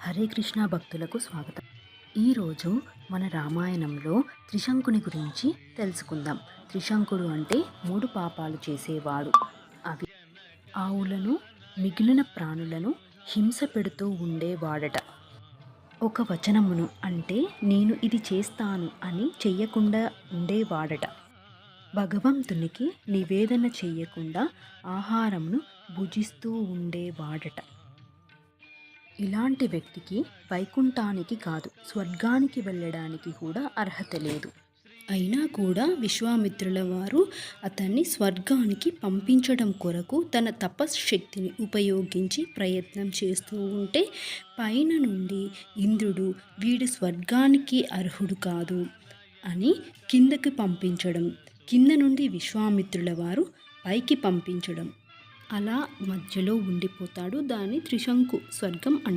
హరే కృష్ణ భక్తులకు స్వాగతం. ఈరోజు మన రామాయణంలో త్రిశంకుని గురించి తెలుసుకుందాం. త్రిశంకుడు అంటే మూడు పాపాలు చేసేవాడు. అవి ఆవులను మిగిలిన ప్రాణులను హింస పెడుతూ ఉండేవాడట. ఒక వచనమును అంటే నేను ఇది చేస్తాను అని చెయ్యకుండా ఉండేవాడట. భగవంతునికి నివేదన చెయ్యకుండా ఆహారమును భుజిస్తూ ఉండేవాడట. ఇలాంటి వ్యక్తికి వైకుంఠానికి కాదు స్వర్గానికి వెళ్ళడానికి కూడా అర్హత లేదు. అయినా కూడా విశ్వామిత్రుల వారు అతన్ని స్వర్గానికి పంపించడం కొరకు తన తపశ్శక్తిని ఉపయోగించి ప్రయత్నం చేస్తూ ఉంటే పైన నుండి ఇంద్రుడు వీడు స్వర్గానికి అర్హుడు కాదు అని కిందకి పంపించడం కింద నుండి విశ్వామిత్రుల వారు పైకి పంపించడం. అలా మధ్యలో ఉండిపోతాడు దాని త్రిశంకు స్వర్గం అంటారు.